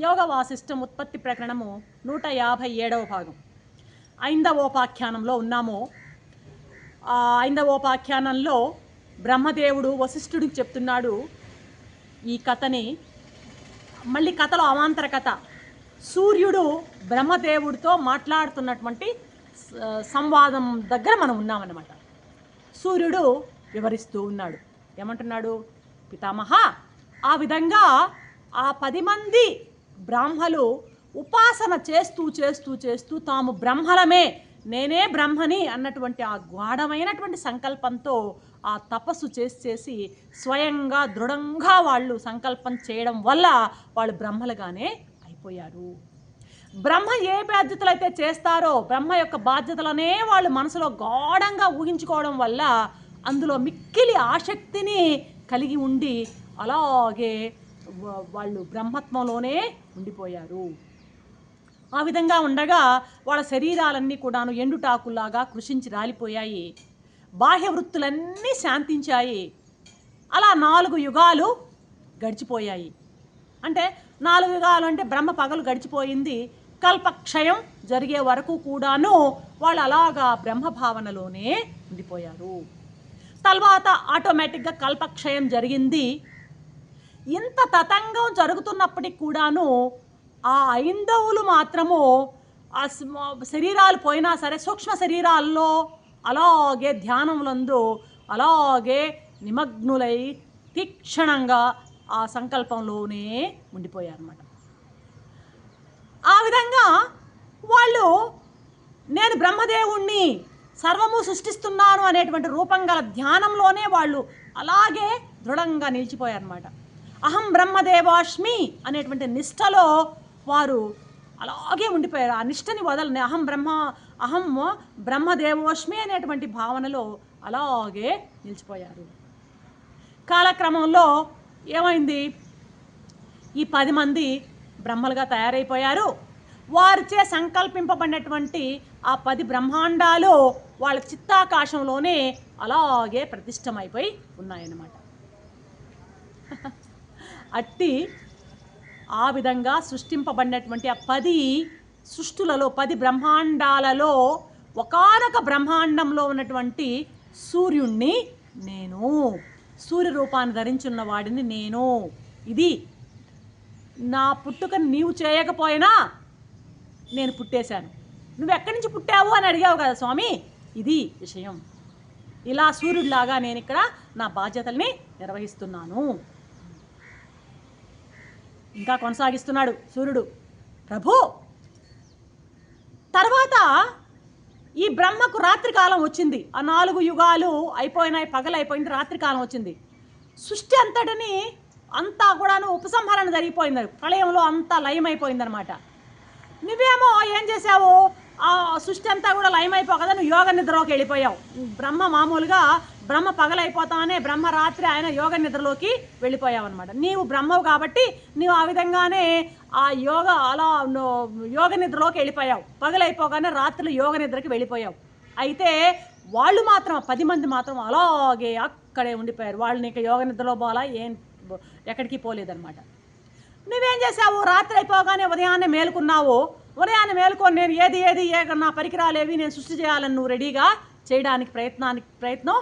యోగ వాసిష్టం ఉత్పత్తి ప్రకరణము నూట యాభై ఏడవ భాగం. ఐందవోపాఖ్యానంలో ఉన్నాము. ఐందవోపాఖ్యానంలో బ్రహ్మదేవుడు వశిష్ఠుడికి చెప్తున్నాడు ఈ కథని. మళ్ళీ కథలో అవాంతర కథ. సూర్యుడు బ్రహ్మదేవుడితో మాట్లాడుతున్నటువంటి సంవాదం దగ్గర మనం ఉన్నామన్నమాట. సూర్యుడు వివరిస్తూ ఉన్నాడు. ఏమంటున్నాడు? పితామహ ఆ విధంగా ఆ పది మంది బ్రాహ్మలు ఉపాసన చేస్తూ చేస్తూ చేస్తూ తాము బ్రహ్మలమే నేనే బ్రహ్మని అన్నటువంటి ఆ గాఢమైనటువంటి సంకల్పంతో ఆ తపస్సు చేసి చేసి స్వయంగా దృఢంగా వాళ్ళు సంకల్పం చేయడం వల్ల వాళ్ళు బ్రహ్మలుగానే అయిపోయారు. బ్రహ్మ ఏ బాధ్యతలు అయితే చేస్తారో బ్రహ్మ యొక్క బాధ్యతలనే వాళ్ళు మనసులో గాఢంగా ఊహించుకోవడం వల్ల అందులో మిక్కిలి ఆసక్తిని కలిగి ఉండి అలాగే వాళ్ళు బ్రహ్మత్వంలోనే ఉండిపోయారు. ఆ విధంగా ఉండగా వాళ్ళ శరీరాలన్నీ కూడాను ఎండుటాకులాగా కృషించి రాలిపోయాయి. బాహ్య వృత్తులన్నీ శాంతించాయి. అలా నాలుగు యుగాలు గడిచిపోయాయి. అంటే నాలుగు యుగాలు అంటే బ్రహ్మ పగలు గడిచిపోయింది. కల్పక్షయం జరిగే వరకు కూడాను వాళ్ళు అలాగా బ్రహ్మ భావనలోనే ఉండిపోయారు. తర్వాత ఆటోమేటిక్గా కల్పక్షయం జరిగింది. ఇంత తతంగం జరుగుతున్నప్పటికి కూడాను ఆ ఐందవులు మాత్రము ఆ శరీరాలు పోయినా సరే సూక్ష్మ శరీరాల్లో అలాగే ధ్యానములందు అలాగే నిమగ్నులై తీక్షణంగా ఆ సంకల్పంలోనే ఉండిపోయారన్నమాట. ఆ విధంగా వాళ్ళు నేను బ్రహ్మదేవుణ్ణి సర్వము సృష్టిస్తున్నాను అనేటువంటి రూపం గల ధ్యానంలోనే వాళ్ళు అలాగే దృఢంగా నిలిచిపోయారన్నమాట. అహం బ్రహ్మదేవాష్మి అనేటువంటి నిష్టలో వారు అలాగే ఉండిపోయారు. ఆ నిష్టని వదలని అహం బ్రహ్మ అహం బ్రహ్మదేవోష్మి అనేటువంటి భావనలో అలాగే నిలిచిపోయారు. కాలక్రమంలో ఏమైంది? ఈ పది మంది బ్రహ్మలుగా తయారైపోయారు. వారిచే సంకల్పింపబడినటువంటి ఆ పది బ్రహ్మాండాలు వాళ్ళ చిత్తాకాశంలోనే అలాగే ప్రతిష్టమైపోయి ఉన్నాయన్నమాట. అట్టి ఆ విధంగా సృష్టింపబడినటువంటి ఆ పది సృష్టులలో పది బ్రహ్మాండాలలో ఒకానొక బ్రహ్మాండంలో ఉన్నటువంటి సూర్యుణ్ణి నేను. సూర్య రూపాన్ని ధరించున్న వాడిని నేను. ఇది నా పుట్టుకని నీవు చేయకపోయినా నేను పుట్టేశాను. నువ్వు ఎక్కడి నుంచి పుట్టావు అని అడిగావు కదా స్వామి? ఇది విషయం. ఇలా సూర్యుడిలాగా నేను ఇక్కడ నా బాధ్యతల్ని నిర్వహిస్తున్నాను. ఇంకా కొనసాగిస్తున్నాడు సూర్యుడు. ప్రభు! తర్వాత ఈ బ్రహ్మకు రాత్రికాలం వచ్చింది. ఆ నాలుగు యుగాలు అయిపోయినాయి పగలైపోయింది రాత్రికాలం వచ్చింది. సృష్టి అంతటిని అంతా కూడాను ఉపసంహరణ జరిగిపోయింది. ప్రళయంలో అంతా లయమైపోయిందనమాట నువ్వేమో ఏం చేసావు ఆ సృష్టి అంతా కూడా లయమైపోకదా నువ్వు యోగ నిద్రలోకి వెళ్ళిపోయావు. బ్రహ్మ మామూలుగా బ్రహ్మ పగలైపోతానే బ్రహ్మ రాత్రి ఆయన యోగ నిద్రలోకి వెళ్ళిపోయావు అనమాట నీవు బ్రహ్మవు కాబట్టి నీవు ఆ విధంగానే ఆ యోగ అలా నువ్వు యోగ నిద్రలోకి వెళ్ళిపోయావు. పగలైపోగానే రాత్రులు యోగ నిద్రకి వెళ్ళిపోయావు. అయితే వాళ్ళు మాత్రం పది మంది మాత్రం అలాగే అక్కడే ఉండిపోయారు. వాళ్ళు నీకు యోగ నిద్రలో పోలా ఏం ఎక్కడికి పోలేదన్నమాట. నువ్వేం చేసావు రాత్రి అయిపోగానే ఉదయాన్నే మేలుకున్నావు. ఉదయాన్నే మేలుకొని నేను ఏది ఏది ఏ నా పరికరాలేవి నేను సృష్టి చేయాలని నువ్వు రెడీగా చేయడానికి ప్రయత్నానికి ప్రయత్నం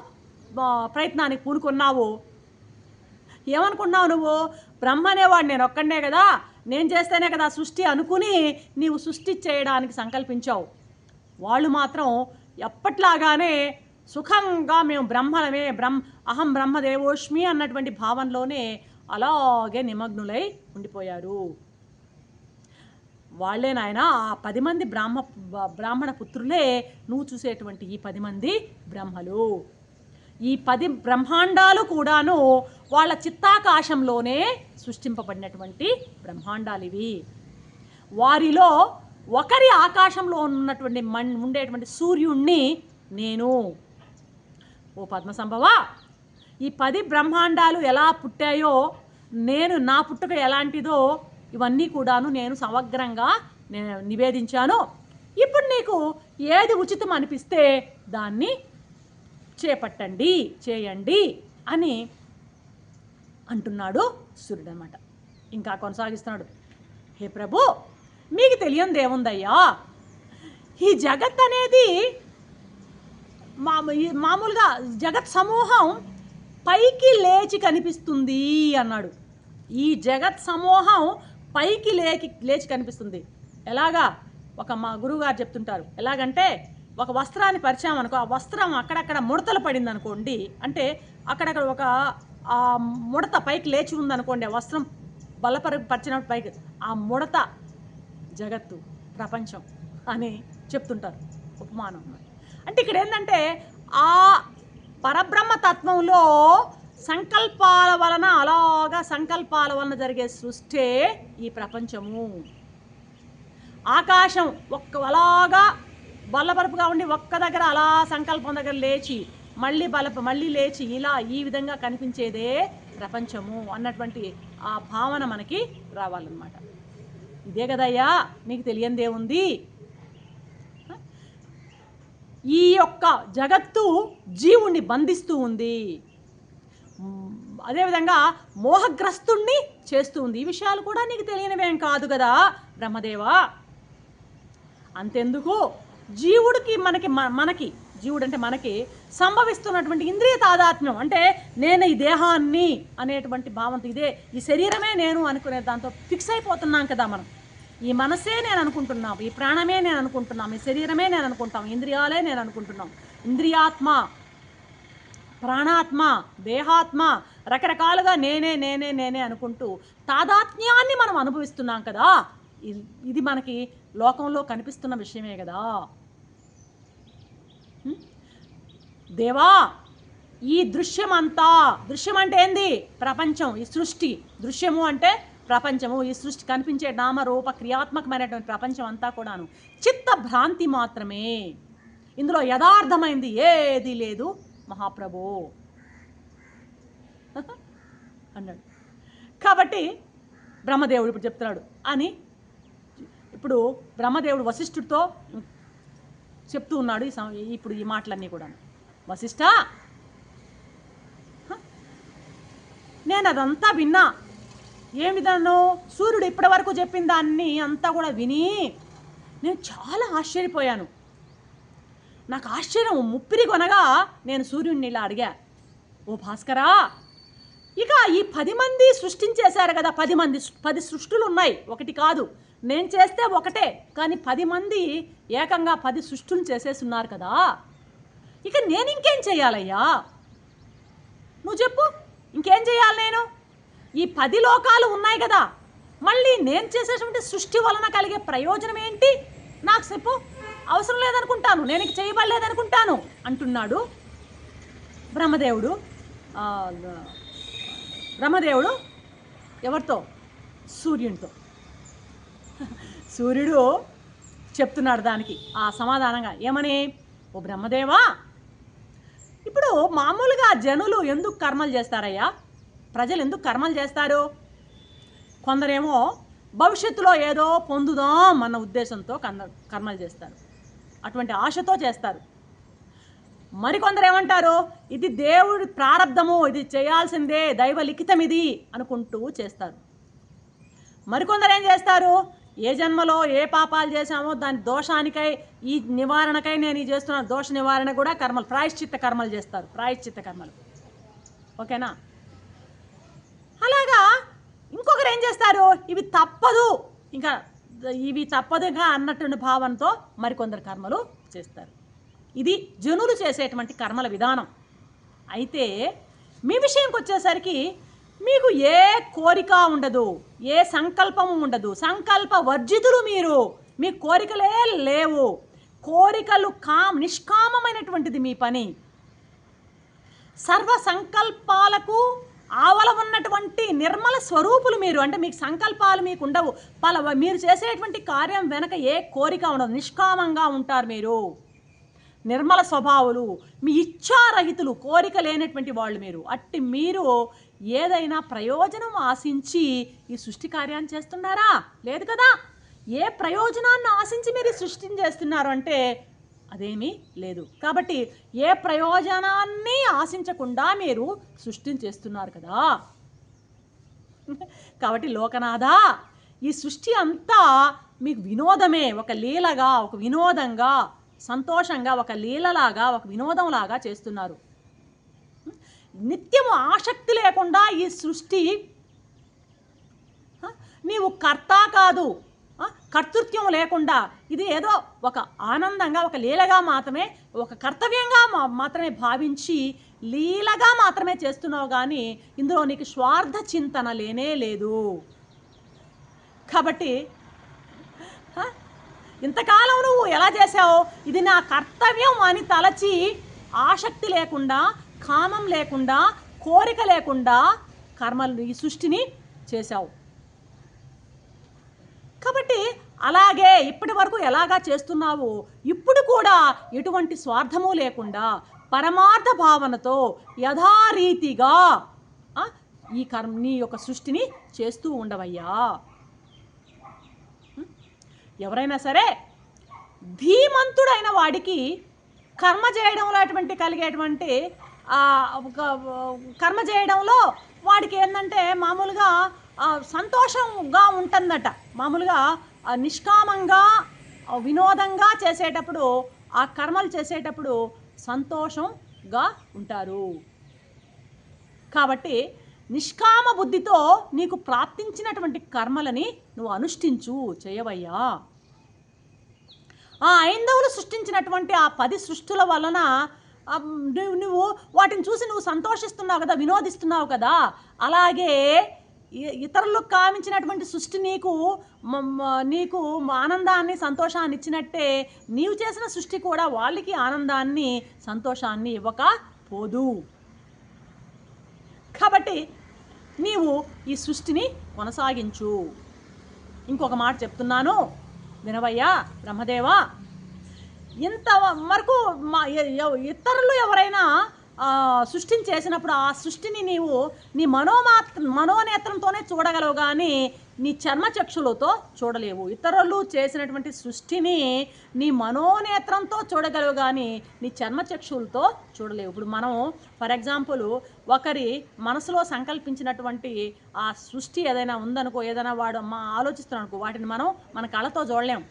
ప్రయత్నానికి పూనుకున్నావు. ఏమనుకున్నావు నువ్వు? బ్రహ్మ అనేవాడు నేను ఒక్కడనే కదా? నేను చేస్తేనే కదా సృష్టి అనుకుని నీవు సృష్టి చేయడానికి సంకల్పించావు. వాళ్ళు మాత్రం ఎప్పట్లాగానే సుఖంగా మేము బ్రహ్మలమే బ్రహ్మ అహం బ్రహ్మదేవోష్మి అన్నటువంటి భావనలోనే అలాగే నిమగ్నులై ఉండిపోయారు. వాళ్ళే నాయన ఆ పది మంది బ్రాహ్మ బ్రాహ్మణ పుత్రులే నువ్వు చూసేటువంటి ఈ పది మంది బ్రహ్మలు. ఈ పది బ్రహ్మాండాలు కూడాను వాళ్ళ చిత్తాకాశంలోనే సృష్టింపబడినటువంటి బ్రహ్మాండాలు ఇవి. వారిలో ఒకరి ఆకాశంలో ఉన్నటువంటి మన్ ఉండేటువంటి సూర్యుణ్ణి నేను. ఓ పద్మసంభవ! ఈ పది బ్రహ్మాండాలు ఎలా పుట్టాయో నేను నా పుట్టుక ఎలాంటిదో ఇవన్నీ కూడాను నేను సమగ్రంగా నేను నివేదించాను. ఇప్పుడు నీకు ఏది ఉచితం అనిపిస్తే దాన్ని చేపట్టండి చేయండి అని అంటున్నాడు సూర్యుడు అనమాట ఇంకా కొనసాగిస్తున్నాడు. హే ప్రభు మీకు తెలియంది ఏముందయ్యా? ఈ జగత్ అనేది ఈ మామూలుగా జగత్ సమూహం పైకి లేచి కనిపిస్తుంది అన్నాడు. ఈ జగత్ సమూహం పైకి లేకి లేచి కనిపిస్తుంది. ఎలాగా? ఒక మా గురువుగారు చెప్తుంటారు. ఎలాగంటే ఒక వస్త్రాన్ని పరిచామనుకో ఆ వస్త్రం అక్కడక్కడ ముడతలు పడింది అనుకోండి అంటే అక్కడక్కడ ఒక ఆ ముడత పైకి లేచి ఉందనుకోండి ఆ వస్త్రం బలపరి పరిచినప్పుడు పైకి ఆ ముడత జగత్తు ప్రపంచం అని చెప్తుంటారు. ఉపమానం. అంటే ఇక్కడ ఏంటంటే ఆ పరబ్రహ్మ తత్వంలో సంకల్పాల వలన అలాగా సంకల్పాల వలన జరిగే సృష్టే ఈ ప్రపంచము. ఆకాశం ఒక్క అలాగా బల్లపరుపుగా ఉండి ఒక్క దగ్గర అలా సంకల్పం దగ్గర లేచి మళ్ళీ బలప మళ్ళీ లేచి ఇలా ఈ విధంగా కనిపించేదే ప్రపంచము అన్నటువంటి ఆ భావన మనకి రావాలన్నమాట. ఇదే కదయ్యా నీకు తెలియందేముంది ఈ యొక్క జగత్తు జీవుణ్ణి బంధిస్తూ ఉంది. అదేవిధంగా మోహగ్రస్తుణ్ణి చేస్తూ ఉంది. ఈ విషయాలు కూడా నీకు తెలియనివేం కాదు కదా బ్రహ్మదేవ. అంతెందుకు? జీవుడికి మనకి మనకి జీవుడు అంటే మనకి సంభవిస్తున్నటువంటి ఇంద్రియ తాదాత్మ్యం. అంటే నేను ఈ దేహాన్ని అనేటువంటి భావంతో ఇదే ఈ శరీరమే నేను అనుకునే దాంతో ఫిక్స్ అయిపోతున్నాం కదా మనం. ఈ మనసే నేను అనుకుంటున్నాం ఈ ప్రాణమే నేను అనుకుంటున్నాం ఈ శరీరమే నేను అనుకుంటాం ఇంద్రియాలే నేను అనుకుంటున్నాం. ఇంద్రియాత్మ ప్రాణాత్మ దేహాత్మ రకరకాలుగా నేనే నేనే నేనే అనుకుంటూ తాదాత్మ్యాన్ని మనం అనుభవిస్తున్నాం కదా. ఇది మనకి లోకంలో కనిపిస్తున్న విషయమే కదా. దేవా ఈ దృశ్యం అంతా దృశ్యం అంటే ఏంది? ప్రపంచం ఈ సృష్టి. దృశ్యము అంటే ప్రపంచము. ఈ సృష్టి కనిపించే నామరూప క్రియాత్మకమైనటువంటి ప్రపంచం అంతా కూడాను. చిత్త భ్రాంతి మాత్రమే. ఇందులో యథార్థమైంది ఏది లేదు. మహాప్రభు. అన్నాడు. కాబట్టి బ్రహ్మదేవుడు ఇప్పుడు చెప్తున్నాడు. అని ఇప్పుడు బ్రహ్మదేవుడు వశిష్ఠుడితో చెప్తూ ఉన్నాడు ఈ ఇప్పుడు ఈ మాటలన్నీ కూడా వశిష్ఠ! నేను అదంతా విన్నా. ఏం విధాను సూర్యుడు ఇప్పటి వరకు చెప్పిన దాన్ని అంతా కూడా విని నేను చాలా ఆశ్చర్యపోయాను. నాకు ఆశ్చర్యం ముప్పిరి కొనగా నేను సూర్యుడిని ఇలా అడిగా. ఓ భాస్కరా ఇక ఈ పది మంది సృష్టించేశారు కదా పది మంది పది సృష్టులు ఉన్నాయి ఒకటి కాదు. నేను చేస్తే ఒకటే కానీ పది మంది ఏకంగా పది సృష్టులు చేసేస్తున్నారు కదా. ఇక నేను ఇంకేం చేయాలయ్యా? నువ్వు చెప్పు ఇంకేం చేయాలి నేను? ఈ పది లోకాలు ఉన్నాయి కదా మళ్ళీ నేను చేసేటువంటి సృష్టి వలన కలిగే ప్రయోజనం ఏంటి? నాకు చెప్పు. అవసరం లేదనుకుంటాను నేను ఇక చేయబడలేదనుకుంటాను అంటున్నాడు బ్రహ్మదేవుడు. బ్రహ్మదేవుడు ఎవరితో? సూర్యునితో. సూర్యుడు చెప్తున్నాడు దానికి ఆ సమాధానంగా ఏమని? ఓ బ్రహ్మదేవా ఇప్పుడు మామూలుగా జనులు ఎందుకు కర్మలు చేస్తారయ్యా? ప్రజలు ఎందుకు కర్మలు చేస్తారు? కొందరేమో భవిష్యత్తులో ఏదో పొందుదాం అన్న ఉద్దేశంతో కన్న కర్మలు చేస్తారు. అటువంటి ఆశతో చేస్తారు. మరికొందరు ఏమంటారు ఇది దేవుడి ప్రారంధము ఇది చేయాల్సిందే దైవ లిఖితం ఇది అనుకుంటూ చేస్తారు. మరికొందరు ఏం చేస్తారు? ఏ జన్మలో ఏ పాపాలు చేశామో దాని దోషానికై ఈ నివారణకై నేను చేస్తున్న దోష నివారణ కూడా కర్మలు ప్రాయశ్చిత్త కర్మలు చేస్తారు ప్రాయశ్చిత్త కర్మలు. ఓకేనా? అలాగా ఇంకొకరు ఏం చేస్తారు? ఇవి తప్పదు. ఇంకా ఇవి తప్పదుగా అన్నటువంటి భావనతో మరికొందరు కర్మలు చేస్తారు. ఇది జనులు చేసేటువంటి కర్మల విధానం. అయితే మీ విషయంకి వచ్చేసరికి మీకు ఏ కోరిక ఉండదు ఏ సంకల్పము ఉండదు. సంకల్ప వర్జితులు మీరు. మీ కోరికలే లేవు. కోరికలు కామ్ నిష్కామమైనటువంటిది మీ పని. సర్వ సంకల్పాలకు ఆవల ఉన్నటువంటి నిర్మల స్వరూపులు మీరు. అంటే మీకు సంకల్పాలు మీకు ఉండవు. పల మీరు చేసేటువంటి కార్యం వెనక ఏ కోరిక ఉండదు. నిష్కామంగా ఉంటారు మీరు. నిర్మల స్వభావులు మీ ఇచ్ఛారహితులు కోరిక లేనటువంటి వాళ్ళు మీరు. అట్టి మీరు ఏదైనా ప్రయోజనం ఆశించి ఈ సృష్టి కార్యాన్ని చేస్తున్నారా? లేదు కదా? ఏ ప్రయోజనాన్ని ఆశించి మీరు సృష్టిని చేస్తున్నారు అంటే అదేమీ లేదు. కాబట్టి ఏ ప్రయోజనాన్ని ఆశించకుండా మీరు సృష్టిని చేస్తున్నారు కదా? కాబట్టి లోకనాథ ఈ సృష్టి అంతా మీకు వినోదమే. ఒక లీలగా ఒక వినోదంగా సంతోషంగా ఒక లీలలాగా ఒక వినోదంలాగా చేస్తున్నారు. నిత్యము ఆసక్తి లేకుండా ఈ సృష్టి నీవు కర్త కాదు కర్తృత్వం లేకుండా ఇది ఏదో ఒక ఆనందంగా ఒక లీలగా మాత్రమే ఒక కర్తవ్యంగా మాత్రమే భావించి లీలగా మాత్రమే చేస్తున్నావు కానీ ఇందులో నీకు స్వార్థ చింతన లేనే లేదు. కాబట్టి ఇంతకాలం నువ్వు ఎలా చేసావు ఇది నా కర్తవ్యం అని తలచి ఆసక్తి లేకుండా కామం లేకుండా కోరిక లేకుండా కర్మలు ఈ సృష్టిని చేశావు. కాబట్టి అలాగే ఇప్పటి వరకు ఎలాగా చేస్తున్నావు ఇప్పుడు కూడా ఎటువంటి స్వార్థము లేకుండా పరమార్థ భావనతో యథారీతిగా ఈ కర్మ నీ యొక్క సృష్టిని చేస్తూ ఉండవయ్యా. ఎవరైనా సరే ధీమంతుడైన వాడికి కర్మ చేయడంలో అటువంటి కలిగేటువంటి కర్మ చేయడంలో వాడికి ఏంటంటే మామూలుగా సంతోషంగా ఉంటుందట. మామూలుగా నిష్కామంగా వినోదంగా చేసేటప్పుడు ఆ కర్మలు చేసేటప్పుడు సంతోషంగా ఉంటారు. కాబట్టి నిష్కామ బుద్ధితో నీకు ప్రాప్తించినటువంటి కర్మలని నువ్వు అనుష్ఠించు చేయవయ్యా. ఆ ఐందవులు సృష్టించినటువంటి ఆ పది సృష్టుల వలన నువ్వు నువ్వు వాటిని చూసి నువ్వు సంతోషిస్తున్నావు కదా వినోదిస్తున్నావు కదా అలాగే ఇతరులకు కామించినటువంటి సృష్టి నీకు నీకు ఆనందాన్ని సంతోషాన్ని ఇచ్చినట్టే నీవు చేసిన సృష్టి కూడా వాళ్ళకి ఆనందాన్ని సంతోషాన్ని ఇవ్వకపోదు కాబట్టి నీవు ఈ సృష్టిని కొనసాగించు. ఇంకొక మాట చెప్తున్నాను. వినవయ్యా బ్రహ్మదేవా ఇంత వరకు మా ఇతరులు ఎవరైనా సృష్టిని చేసినప్పుడు ఆ సృష్టిని నీవు నీ మనోమాత్ర మనోనేత్రంతోనే చూడగలవు కానీ నీ చర్మచక్షులతో చూడలేవు. ఇతరులు చేసినటువంటి సృష్టిని నీ మనోనేత్రంతో చూడగలవు కానీ నీ చర్మచక్షులతో చూడలేవు. ఇప్పుడు మనం ఫర్ ఎగ్జాంపుల్ ఒకరి మనసులో సంకల్పించినటువంటి ఆ సృష్టి ఏదైనా ఉందనుకో ఏదైనా వాడు మా ఆలోచిస్తున్నాడు అనుకో వాటిని మనం మన కళతో చూడలేం.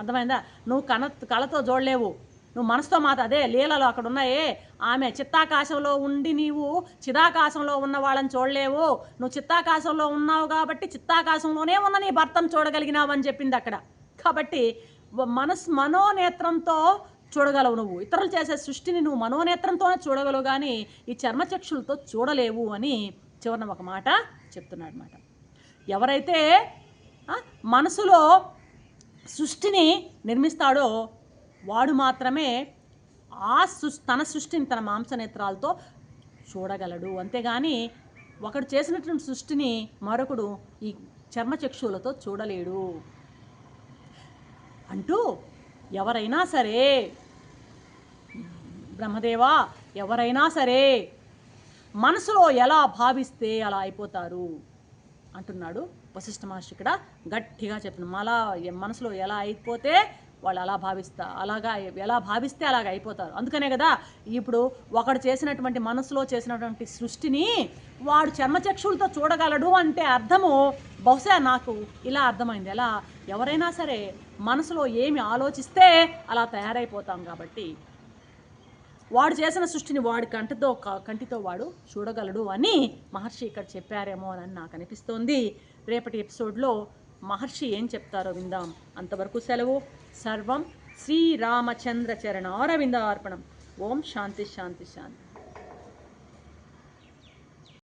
అర్థమైందా? నువ్వు కన కళతో చూడలేవు నువ్వు మనసుతో మాట అదే లీలలో అక్కడ ఉన్నాయే. ఆమె చిత్తాకాశంలో ఉండి నీవు చిదాకాశంలో ఉన్న వాళ్ళని చూడలేవు. నువ్వు చిత్తాకాశంలో ఉన్నావు కాబట్టి చిత్తాకాశంలోనే ఉన్న నీ భర్తను చూడగలిగినావు అని చెప్పింది అక్కడ. కాబట్టి మనస్ మనసు మనోనేత్రంతో చూడగలవు నువ్వు. ఇతరులు చేసే సృష్టిని నువ్వు మనోనేత్రంతోనే చూడగలవు కానీ ఈ చర్మచక్షులతో చూడలేవు అని చివరిన ఒక మాట చెప్తున్నాడు అనమాట ఎవరైతే మనసులో సృష్టిని నిర్మిస్తాడో వాడు మాత్రమే ఆ తన సృష్టిని తన మాంసనేత్రాలతో చూడగలడు. అంతేగాని ఒకడు చేసినటువంటి సృష్టిని మరొకడు ఈ చర్మచక్షువులతో చూడలేడు. అంటూ ఎవరైనా సరే బ్రహ్మదేవా ఎవరైనా సరే మనసులో ఎలా భావిస్తే అలా అయిపోతారు? అంటున్నాడు వశిష్ఠ మహర్షి ఇక్కడ గట్టిగా చెప్పిన మళ్ళా మనసులో ఎలా అయిపోతే వాళ్ళు అలా భావిస్తా అలాగా ఎలా భావిస్తే అలాగ అయిపోతారు. అందుకనే కదా ఇప్పుడు ఒకడు చేసినటువంటి మనసులో చేసినటువంటి సృష్టిని వాడు చర్మచక్షులతో చూడగలడు అంటే అర్థము. బహుశా నాకు ఇలా అర్థమైంది. ఎలా? ఎవరైనా సరే మనసులో ఏమి ఆలోచిస్తే అలా తయారైపోతాం కాబట్టి వాడు చేసిన సృష్టిని వాడి కంటితో క- కంటితో వాడు చూడగలడు అని మహర్షి ఇక్కడ చెప్పారేమో అని నాకు అనిపిస్తోంది. రేపటి ఎపిసోడ్లో మహర్షి ఏం చెప్తారో విందాం. అంతవరకు సెలవు. సర్వం శ్రీరామచంద్ర చరణారవిందార్పణం ఓం శాంతి శాంతి శాంతి.